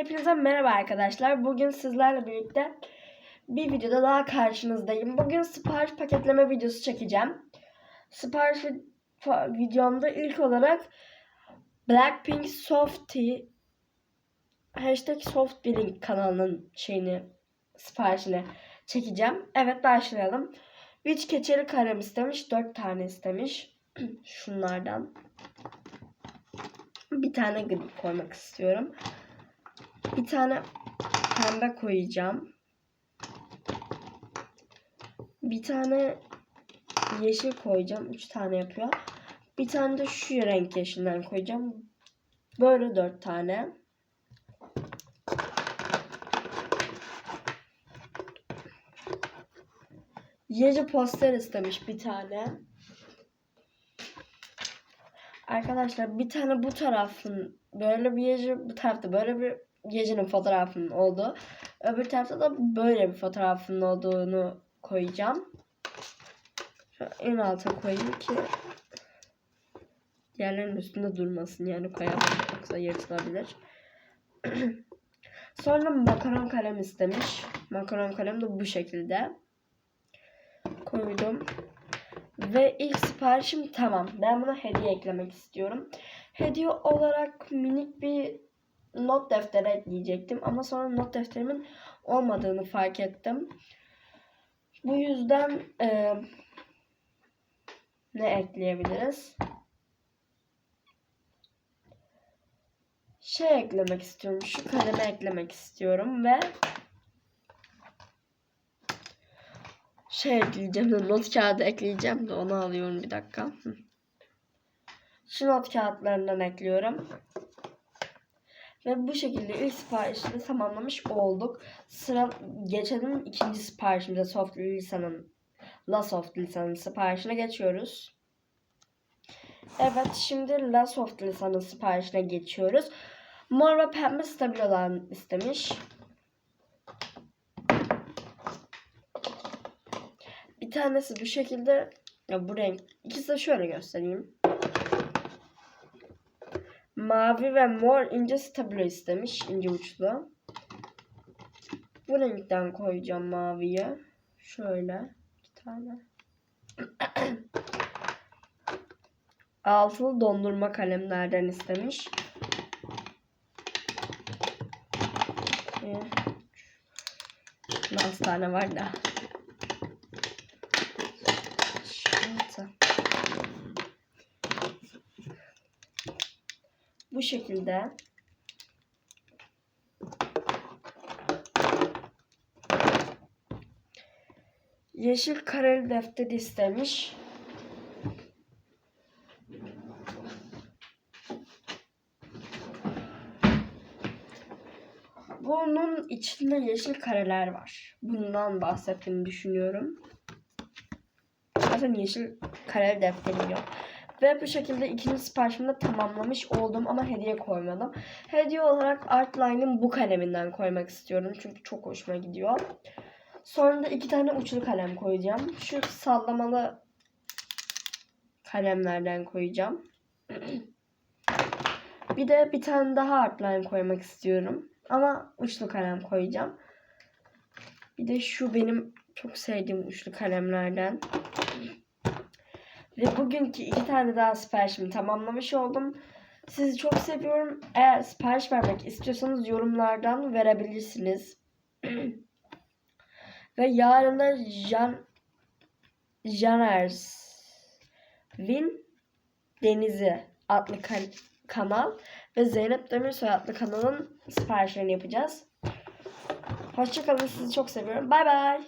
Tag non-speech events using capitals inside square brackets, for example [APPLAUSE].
Hepinize merhaba arkadaşlar. Bugün sizlerle birlikte bir videoda daha karşınızdayım. Bugün sipariş paketleme videosu çekeceğim. Sipariş videomda ilk olarak Blackpink Softy hashtag Softblink kanalının şeyini siparişini çekeceğim. Evet başlayalım. Üç keçeli kalem istemiş. Dört tane istemiş. [CLEARS THROAT] Şunlardan. Bir tane gri koymak istiyorum. Bir tane pembe koyacağım. Bir tane yeşil koyacağım. Üç tane yapıyor. Bir tane de şu renk yeşilden koyacağım. Böyle dört tane. Yedi poster istemiş bir tane. Arkadaşlar bir tane bu tarafın böyle bir yeci bu tarafta böyle bir gecenin fotoğrafının olduğu. Öbür tarafta da böyle bir fotoğrafının olduğunu koyacağım. Şu en alta koyayım ki diğerlerinin üstünde durmasın yani koyamam yoksa yırtılabilir. [CLEARS THROAT] Sonra makaron kalem istemiş. Makaron kalem de bu şekilde. Koydum. Ve ilk siparişim tamam. Ben buna hediye eklemek istiyorum. Hediye olarak minik bir not defteri ekleyecektim. Ama sonra not defterimin olmadığını fark ettim. Bu yüzden e, ne ekleyebiliriz? Şey eklemek istiyorum. Şu kalemi eklemek istiyorum ve şey ekleyeceğim de not kağıdı ekleyeceğim de onu alıyorum bir dakika. Şu not kağıtlarından ekliyorum. Ve bu şekilde ilk siparişini tamamlamış olduk. Sıra geçelim ikinci siparişimize Soft Lisan'ın La Soft Lisan'ın siparişine geçiyoruz. Evet şimdi La Soft Lisan'ın siparişine geçiyoruz. Mor ve pembe stabil olan istemiş. Bir tanesi bu şekilde ya bu renk. İkisi de şöyle göstereyim. Mavi ve mor ince stabilo istemiş. ince uçlu. Bu renkten koyacağım maviye. Şöyle. iki tane. [CLEARS THROAT] Altılı dondurma kalemlerden istemiş. Altı tane var da. Bu şekilde yeşil kareli defter istemiş. Bunun içinde yeşil kareler var. Bundan bahsettiğini düşünüyorum. Zaten yeşil kareli defterim yok. Ve bu şekilde ikinci siparişimi de tamamlamış oldum ama hediye koymadım. Hediye olarak Artline'ın bu kaleminden koymak istiyorum. Çünkü çok hoşuma gidiyor. Sonra da iki tane uçlu kalem koyacağım. Şu sallamalı kalemlerden koyacağım. [CLEARS THROAT] bir de bir tane daha Artline koymak istiyorum. Ama uçlu kalem koyacağım. Bir de şu benim çok sevdiğim uçlu kalemlerden. Ve bugünkü iki tane daha siparişimi tamamlamış oldum. Sizi çok seviyorum. Eğer sipariş vermek istiyorsanız yorumlardan verebilirsiniz. [CLEARS THROAT] Ve yarın da Jan Janers Win Denizi adlı kan- kanal ve Zeynep Demirsoy adlı kanalın siparişlerini yapacağız. Hoşçakalın sizi çok seviyorum. Bay bay.